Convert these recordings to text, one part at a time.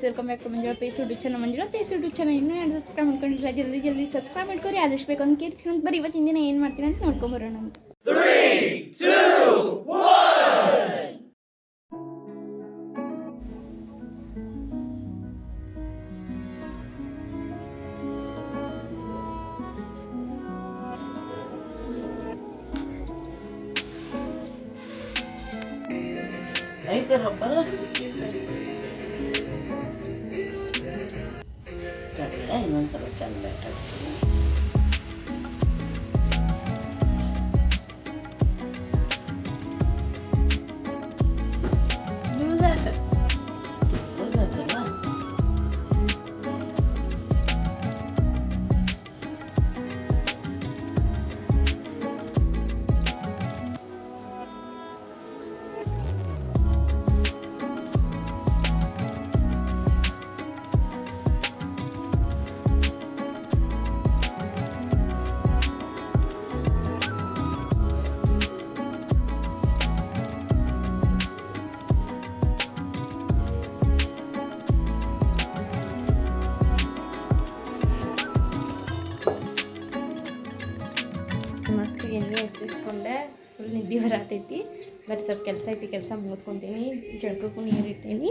welcome back to Manjula pace YouTube channel Manjula pace YouTube channel ಇನ್ನೂ ಯಾರು subscribe ಮಾಡ್ಕೊಂಡಿಲ್ಲ ಜಲ್ದಿ ಜಲ್ದಿ ಸಬ್ಸ್ಕ್ರೈಬ್ ಮಾಡ್ಕೊರಿ ಆದಷ್ಟು ಬೇಕು ಅಂತ ಕೇಳ್ತೀನಿ ಅಂತ ಬರೀ ಇವತ್ತಿನ ದಿನ ಏನು ಮಾಡ್ತೀನಿ ಅಂತ ನೋಡ್ಕೊಂಬರೋಣ ಅಂತ ರೈತರೊಬ್ಬರು ತಡೆಯ ఆనందం వచ్చి అందట్టు ಹಚ್ಚಿಸ್ಕೊಂಡೆ. ಫುಲ್ ನಿದ್ದೆ ಬರತೈತಿ. ಬರೀ ಸ್ವಲ್ಪ ಕೆಲಸ ಐತಿ ಕೆಲಸ ಮುಗಿಸ್ಕೊತೀನಿ. ಜಳಕಕ್ಕೂ ನೀರು ಇಟ್ಟೇನಿ.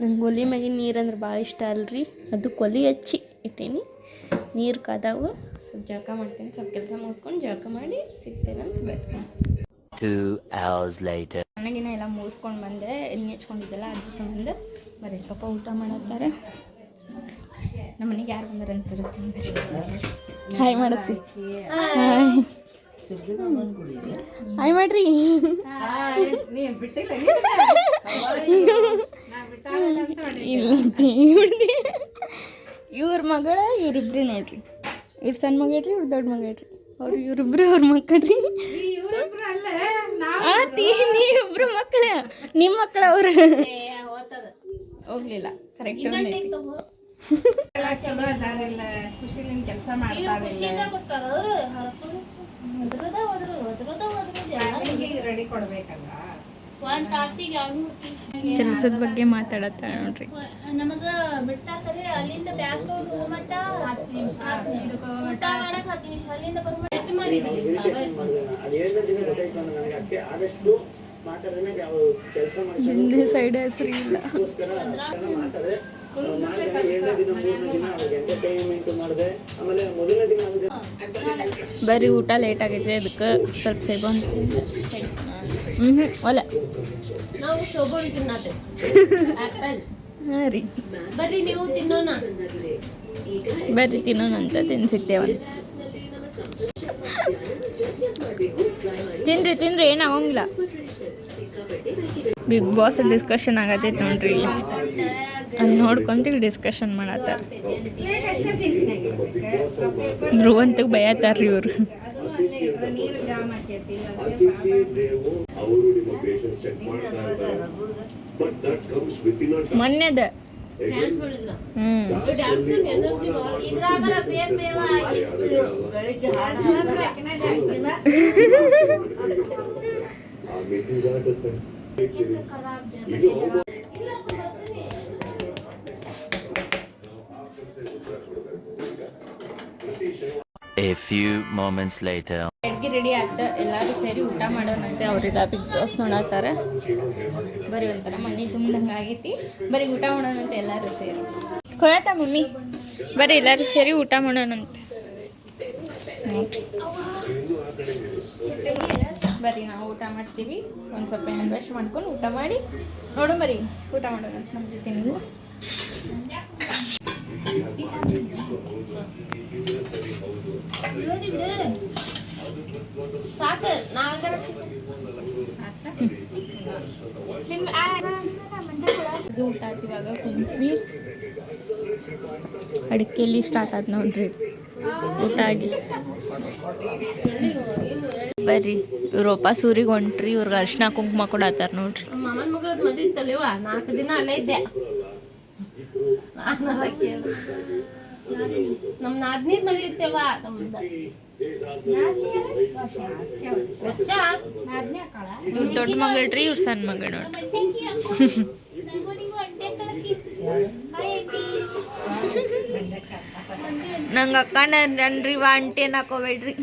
ನಂಗೆ ಒಲಿ ಮ್ಯಾಗಿನ ನೀರು ಅಂದ್ರೆ ಭಾಳ ಇಷ್ಟ ಅಲ್ರಿ. ಅದು ಕೊಲಿ ಹಚ್ಚಿ ಇಟ್ಟೇನಿ. ನೀರು ಕಾದಾವು. ಸ್ವಲ್ಪ ಜಳಕ ಮಾಡ್ತೀನಿ. ಸ್ವಲ್ಪ ಕೆಲಸ ಮುಗಿಸ್ಕೊಂಡು ಜಳಕ ಮಾಡಿ ಸಿಗ್ತೇನೆ ಅಂತ ಬೇಡ. ನನಗಿನ ಎಲ್ಲ ಮುಗಿಸ್ಕೊಂಡು ಬಂದೆ. ಎಣ್ಣೆ ಹಚ್ಕೊಂಡಿದ್ದೆಲ್ಲ ಅದ್ರ ಸಂಬಂಧ ಬರೀ ಪಾಪ ಊಟ ಮಾಡತ್ತಾರೆ. ನಮ್ಮ ಮನೆಗೆ ಯಾರು ಬಂದಾರಂತ ತೋರಿಸ್ತೀನಿ. ಹಾಯ್ ಮಾಡತ್ತಿ ಹಾಯ್ ಮಾಡ್ರಿ ಇವ್ರ ಮಗಳ ಇವ್ರಿಬ್ರು ನೋಡ್ರಿ. ಇವ್ರ ಸಣ್ಣ ಮಗಳ್ರಿ ಇವ್ರ ದೊಡ್ಡ ಮಗಳ್ರಿ ಅವ್ರು ಇವ್ರಿಬ್ರು ಅವ್ರ ಮಕ್ಕಳ್ರಿ. ಇಬ್ರು ಮಕ್ಕಳ. ನಿಮ್ಮ ಮಕ್ಕಳ ಅವ್ರು. ಹೋಗ್ಲಿಲ್ಲ. ಕರೆಕ್ಟ್ ಚಲೋ ಅದಾರಿಲ್ಲ ಖುಷಿಲಿಂದ ಕೆಲಸ ಮಾಡ್ತಾರಿಲ್ಲ. ರೆಡಿ ಕೊಡ್ಬೇಕಲ್ಲ ಕೆಲಸದ ಬಗ್ಗೆ ಮಾತಾಡತ್ತ ನೋಡ್ರಿ. ನಮಗ ಬಿಟ್ಟಾಕರೆ ಅಲ್ಲಿಂದ ಬ್ಯಾಕ್ ಹೋಗಮಟ್ಟ ಊಟ ಮಾಡಕ್ ಹತ್ತು ನಿಮಿಷ ಅಲ್ಲಿಂದ ಬರುಮಟ್ಟ ಮಾಡಿದ್ರಿ ಆದಷ್ಟು ಹಿಂದೆ ಸೈಡ್ ಹೆಸರು ಇಲ್ಲ. ಮಾತಾಡಿದ್ರೆ ಏಳನೇ ದಿನ ಮೂರನೇ ದಿನ ಅವ್ರಿಗೆ ಎಂಟರ್ಟೈನ್ಮೆಂಟ್ ಮಾಡಿದೆ. ಆಮೇಲೆ ಮೊದಲನೇ ದಿನ ಅವ್ರಿಗೆ ಬರೀ ಊಟ ಲೇಟ್ ಆಗೈತೆ ಅದಕ್ಕೆ ಸ್ವಲ್ಪ ಸೇಬು ಅಂತ ಹ್ಞೂ ಹ್ಞೂ ಒಲ್ಲ ಹಾಂ ರೀ. ಬರ್ರಿ ನೀವು ತಿನ್ನೋಣ. ಬರ್ರಿ ತಿನ್ನೋಣಂತ ತಿನ್ಸಿಕ್ತೇವ ತಿನ್ರಿ ತಿನ್ರಿ ಆಗೋಂಗಿಲ್ಲ. ಬಿಗ್ ಬಾಸ್ ಡಿಸ್ಕಷನ್ ಆಗತ್ತೈತೆ ನೋಡ್ರಿ. ಅಲ್ಲಿ ನೋಡ್ಕೊಂತ ಡಿಸ್ಕಷನ್ ಮಾಡತ್ತಾರ ಧ್ರುವಂತಕ್ಕೆ ಬಯತಾರ್ರಿ ಇವ್ರು. ಅದನ್ನು ಅಲ್ಲೇ A few moments later. ಅಡ್ಗೆ ರೆಡಿ ಆಗ್ತ ಎಲ್ಲರೂ ಸೇರಿ ಊಟ ಮಾಡೋಣಂತೆ ಅವ್ರಿಗೆ ಬಿಗ್ ಬಾಸ್ ನೋಡತ್ತಾರೆ ಬರೀ ಒಂಥರ ಮನೆ ತುಂಬ್ದಂಗೆ ಆಗೈತಿ. ಬರಿ ಊಟ ಮಾಡೋಣಂತೆ ಎಲ್ಲರೂ ಸೇರಿ. ಕೊಯತ ಮಮ್ಮಿ? ಬರೀ ಎಲ್ಲರೂ ಸೇರಿ ಊಟ ಮಾಡೋಣಂತೆ ಬರ್ರಿ ನಾವು ಊಟ ಮಾಡ್ತೀವಿ. ಒಂದು ಸ್ವಲ್ಪ ಹ್ಯಾಂಡ್ ವಾಶ್ ಮಾಡ್ಕೊಂಡು ಊಟ ಮಾಡಿ. ನೋಡು ಬರೀ ಊಟ ಮಾಡೋಣ ನಮ್ಮ ಜೊತೆ ನೀವು ಸಾಕು ಅಡಿಕೆಯಲ್ಲಿ ಸ್ಟಾರ್ಟ್ ಆದ್ ನೋಡ್ರಿ. ಊಟ ಆಗಿ. ಬರ್ರಿ. ಇವ್ರು ಸೂರಿಗೆ ಹೊಂಟ್ರಿ, ಇವ್ರಿಗೆ ಅರ್ಶಿನ ಕುಂಕುಮ ಕೊಡತ್ತಾರ ನೋಡ್ರಿ. ಮಾಮನ ಮಗಳ ಮದ್ವೆ ಇತ್ತಲ್ವ ನಾಲ್ಕು ದಿನ ಅಲ್ಲೇ ಇದ್ದೆ. ನಾನು. ನಮ್ ನಾದ್ನೀರ್ ಮದ್ವೆ ಇರ್ತೇವ ದೊಡ್ಡ ಮಗಳ್ರಿ ಇವ್ರ ಸಣ್ಣ ಮಗಳು ನಂಗ ಅಕ್ಕ ನನ್ರಿ ವಾ ಅಂಟಿ ಹಾಕೋಬೇಡ್ರಿ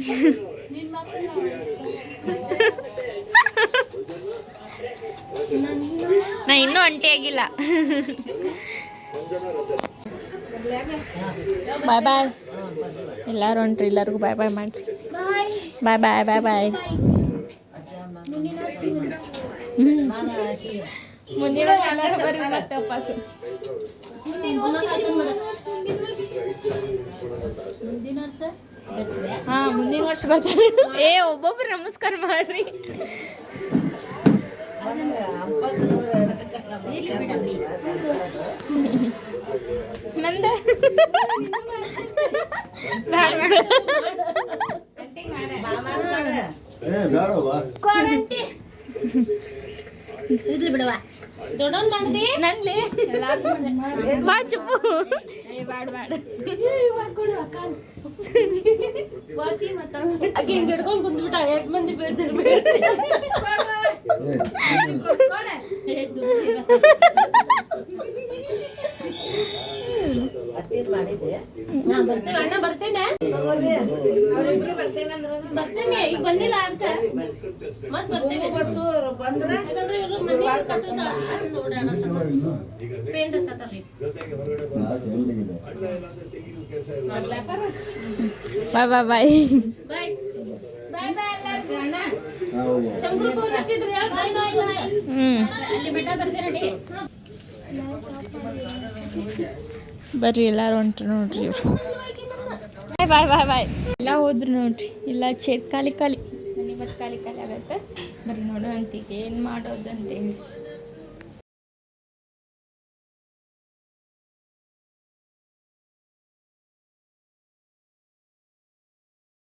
ನಾ ಇನ್ನೂ ಅಂಟಿ ಆಗಿಲ್ಲ. ಬಾಯ್ ಬಾಯ್ ಎಲ್ಲರೂ ಹೊಂಟ್ರಿ ಎಲ್ಲರಿಗೂ ಬಾಯ್ ಬಾಯ್ ಮಾಡಿರಿ ಬಾಯ್ ಬಾಯ್ ಬಾಯ್ ಬಾಯ್ ಮುಂದಿನ ಬರ್ರಿ ಮತ್ತೆ ಹಾ ಮುಂದಿನ ವರ್ಷ ಬರ್ತಾರೆ ಏ ಒಬ್ಬೊಬ್ರು ನಮಸ್ಕಾರ ಮಾಡ್ರಿ. ನಂದ. ಇರ್ಲಿ ಬಿಡವ ಮಾಡ್ದಿ? ನನ್ಲೆ. ಬಾ ಚುಪ್ಪು. ಏ ಬ್ಯಾಡ ಬ್ಯಾಡ. ವಾತಿ ಮತ್ತ ಆಕೆ ಹಿಂಗ್ ಹಿಡ್ಕೊಂಡ್ ಕುಂದ್ಬಿಟ್ಟ ಎರಡ್ ಮಂದಿ ಬೇಡ್ದಿರ್ ಬರ್ತೇನೆ ಅಣ್ಣ ಬರ್ತೇನೆ. ಬರ್ತೇನೆ ಈಗ ಬಂದಿಲ್ಲ ಅಂತ. ಮತ್ ಬರ್ತೇವೆ ಬಾಯ್ ಬಾಯ್ ಬಾಯ್. ಬಾಯ್. ಬಾಯ್ ಬಾಯ್ ಎಲ್ಲರಿಗೂ ಅಣ್ಣ. ಶಂಕರ ಫೋನ್ ಹಚ್ಚಿದ್ರು ಅಲ್ಲಿ ಬೆಟ್ಟ ಬರ್ತೀರ ಬರ್ರಿ ಎಲ್ಲಾರು ಹೊಂಟ್ರು ನೋಡ್ರಿ ಇವ್ರು. ಬಾಯ್ ಬಾಯ್ ಬಾಯ್ ಬಾಯ್. ಎಲ್ಲ ಹೋದ್ರು ನೋಡ್ರಿ ಇಲ್ಲ ಚೇರ್ ಖಾಲಿ ಖಾಲಿ. ಮನೆ ಬಟ್ ಖಾಲಿ ಖಾಲಿ ಆಗತ್ತೆ. ಬರ್ರಿ ನೋಡೋಣ ಅಂತೀಗ ಏನು ಮಾಡೋದು ಅಂತೇಳಿ